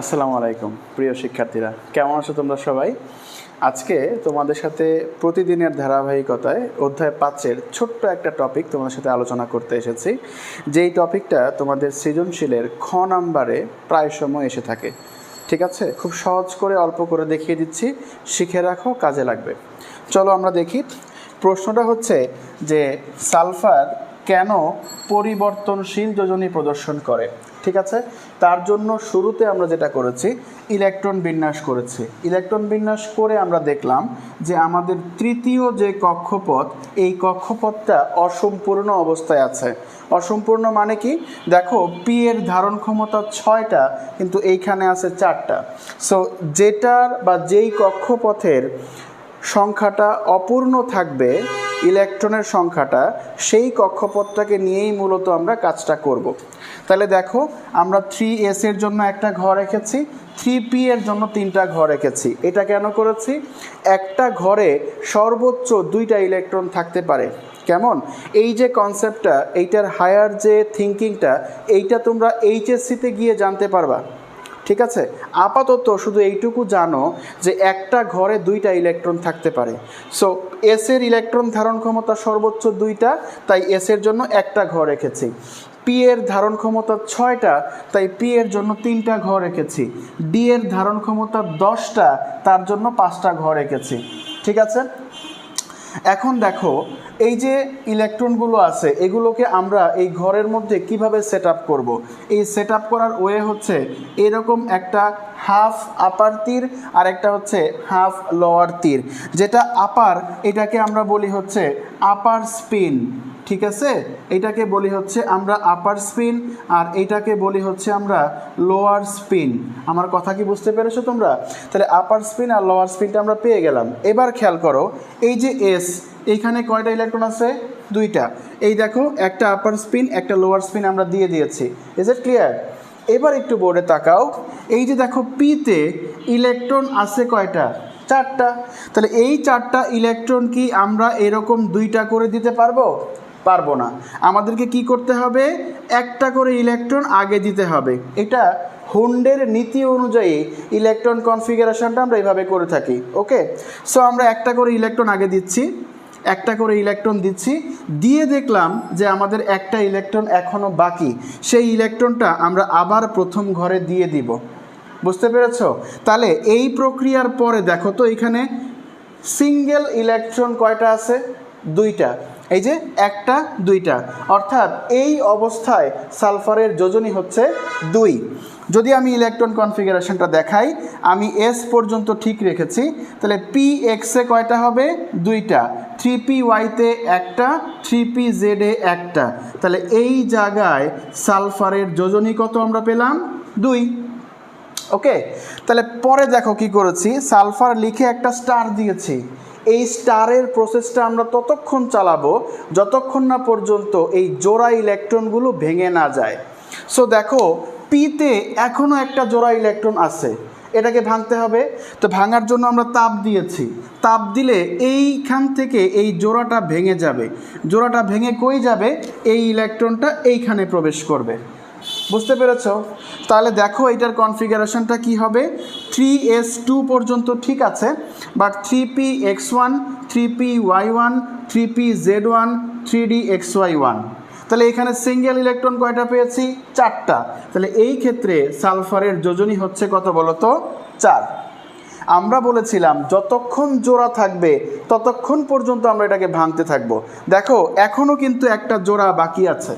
আসসালামু আলাইকুম, প্রিয় শিক্ষার্থীরা। কেমন আছো তোমরা সবাই? আজকে তোমাদের সাথে প্রতিদিনের ধারাবাহিকতায় অধ্যায় পাঁচের ছোট্ট একটা টপিক তোমাদের সাথে আলোচনা করতে এসেছি। যেই টপিকটা তোমাদের সৃজনশীলের খ নাম্বারে প্রায় সময় এসে থাকে। ঠিক আছে? খুব সহজ করে, অল্প করে দেখিয়ে দিচ্ছি। শিখে রাখো, কাজে লাগবে। চলো আমরা দেখি। প্রশ্নটা হচ্ছে যে সালফার কেন পরিবর্তনশীল যোজনী প্রদর্শন করে? ঠিক আছে? তার জন্য শুরুতে আমরা যেটা করেছি, ইলেকট্রন বিন্যাস করেছি। ইলেকট্রন বিন্যাস করে আমরা দেখলাম যে আমাদের তৃতীয় যে কক্ষপথ, এই কক্ষপথটা অসম্পূর্ণ অবস্থায় আছে। অসম্পূর্ণ মানে কি? দেখো পি এর ধারণ ক্ষমতা ছয়টা, কিন্তু এইখানে আছে চারটা। সো যেটার বা যেই কক্ষপথের সংখ্যাটা অপূর্ণ থাকবে, ইলেকট্রনের সংখ্যাটা, সেই কক্ষপথটাকে নিয়েই মূলত আমরা কাজটা করব। তাহলে দেখো, আমরা থ্রি এস এর জন্য একটা ঘর রেখেছি থ্রি পি এর জন্য তিনটা ঘর রেখেছি। এটা কেন করেছি? একটা ঘরে সর্বোচ্চ দুইটা ইলেকট্রন থাকতে পারে। কেমন? এই যে কনসেপ্টটা এইটার হায়ার যে থিঙ্কিংটা এইটা তোমরা এইচএসসিতে গিয়ে জানতে পারবা। ঠিক আছে? আপাতত শুধু এইটুকু জানো যে একটা ঘরে দুইটা ইলেকট্রন থাকতে পারে। সো এস এর ইলেকট্রন ধারণ ক্ষমতা সর্বোচ্চ দুইটা, তাই এস এর জন্য একটা ঘর রেখেছি। পি এর ধারণ ক্ষমতা ছয়টা, তাই পি এর জন্য তিনটা ঘর রেখেছি। ডি এর ধারণ ক্ষমতা দশটা, তার জন্য পাঁচটা ঘর রেখেছি। ঠিক আছে? এখন দেখো, এই যে ইলেকট্রনগুলো আছে, এগুলোকে আমরা এই ঘরের মধ্যে কীভাবে সেট আপ করব? এই সেট আপ করার ওয়ে হচ্ছে এরকম একটা হাফ আপার তীর আর একটা হচ্ছে হাফ লোয়ার তীর। যেটা আপার, এটাকে আমরা বলি হচ্ছে আপার স্পিন। ঠিক আছে? এটাকে বলি হচ্ছে আমরা আপার স্পিন আর এইটাকে বলি হচ্ছে আমরা লোয়ার স্পিন আমার কথা কি বুঝতে পেরেছ তোমরা? তাহলে আপার স্পিন আর লোয়ার স্পিনটা আমরা পেয়ে গেলাম। এবার খেয়াল করো, এই যে এস এইখানে কয়টা ইলেকট্রন আছে? দুইটা। এই দেখো, একটা আপার স্পিন একটা লোয়ার স্পিন আমরা দিয়ে দিয়েছি। ইজ ইট ক্লিয়ার এবার একটু বোর্ডে তাকাও। এই যে দেখো পিতে ইলেকট্রন আছে কয়টা? চারটা। তাহলে এই চারটা ইলেকট্রন কি আমরা এরকম দুইটা করে দিতে পারব? পারব না। আমাদেরকে কি করতে হবে? একটা করে ইলেকট্রন আগে দিতে হবে। এটা হুন্ডের নীতি অনুযায়ী ইলেকট্রন কনফিগারেশনটা আমরা এইভাবে করে থাকি ওকে সো আমরা একটা করে ইলেকট্রন আগে দিচ্ছি, একটা করে ইলেকট্রন দিচ্ছি, দিয়ে দেখলাম যে আমাদের একটা ইলেকট্রন এখনও বাকি। সেই ইলেকট্রনটা আমরা আবার প্রথম ঘরে দিয়ে দিব। বুঝতে পেরেছ? তাহলে এই প্রক্রিয়ার পরে দেখো তো এখানে সিঙ্গেল ইলেকট্রন কয়টা আছে? দুইটা। এই যে একটা, দুইটা। অর্থাৎ এই অবস্থায় সালফারের যোজনী হচ্ছে দুই। যদি আমি ইলেকট্রন কনফিগারেশনটা দেখাই, আমি এস পর্যন্ত ঠিক রেখেছি, তাহলে পি এক্সে কয়টা হবে? দুইটা। থ্রি পি ওয়াইতে একটা থ্রি পি জেডে একটা। তাহলে এই জায়গায় সালফারের যোজনী কত আমরা পেলাম? দুই। ওকে? তাহলে পরে দেখো কি করেছি, সালফার লিখে একটা স্টার দিয়েছি। এই স্টারের প্রসেসটা আমরা ততক্ষণ চালাবো যতক্ষণ না পর্যন্ত এই জোড়া ইলেকট্রনগুলো ভেঙে না যায়। সো দেখো পিতে এখনও একটা জোড়া ইলেকট্রন আছে। এটাকে ভাঙতে হবে। তো ভাঙার জন্য আমরা তাপ দিয়েছি। তাপ দিলে এইখান থেকে এই জোড়াটা ভেঙে যাবে। জোড়াটা ভেঙে কই যাবে? এই ইলেকট্রনটা এইখানে প্রবেশ করবে। বুঝতে পেরেছ? তাহলে দেখো, এটার কনফিগারেশনটা কি হবে? থ্রি এস টু পর্যন্ত ঠিক আছে but three P X one three P Y one three P Z one three D X Y one তাহলে এখানে সিঙ্গেল ইলেকট্রন কয়টা পেয়েছি? চারটা। তাহলে এই ক্ষেত্রে সালফারের যোজনী হচ্ছে কত বলো তো চার। আমরা বলেছিলাম, যতক্ষণ জোড়া থাকবে, ততক্ষণ পর্যন্ত আমরা এটাকে ভাঙতে থাকব। দেখো এখনও কিন্তু একটা জোড়া বাকি আছে।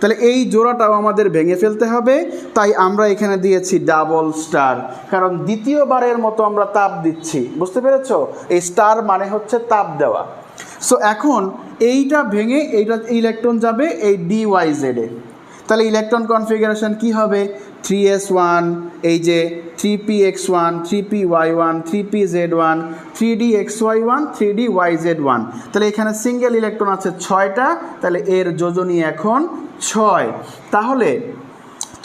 তাহলে এই জোড়াটাও আমাদের ভেঙে ফেলতে হবে। তাই আমরা এখানে দিয়েছি ডাবল স্টার। কারণ দ্বিতীয়বারের মতো আমরা তাপ দিচ্ছি। বুঝতে পেরেছ? এই স্টার মানে হচ্ছে তাপ দেওয়া। সো এখন এইটা ভেঙে এইটা ইলেকট্রন যাবে এই ডি ওয়াই জেডে তাহলে ইলেকট্রন কনফিগারেশন কি হবে? থ্রি এস ওয়ান এই যে three P X one three P Y one three P Z one three D X Y one three D Y Z one তাহলে এখানে সিঙ্গেল ইলেকট্রন আছে ছয়টা, তাহলে এর যোজনী এখন ছয়। তাহলে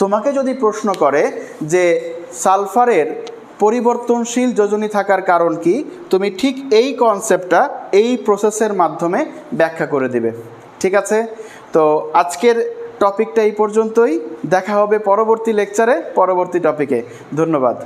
তোমাকে যদি প্রশ্ন করে যে সালফারের পরিবর্তনশীল যোজনী থাকার কারণ কি, তুমি ঠিক এই কনসেপ্টটা এই প্রসেসের মাধ্যমে ব্যাখ্যা করে দিবে। ঠিক আছে? তো আজকের টপিকটা এই পর্যন্তই। দেখা হবে পরবর্তী লেকচারে পরবর্তী টপিকে। ধন্যবাদ।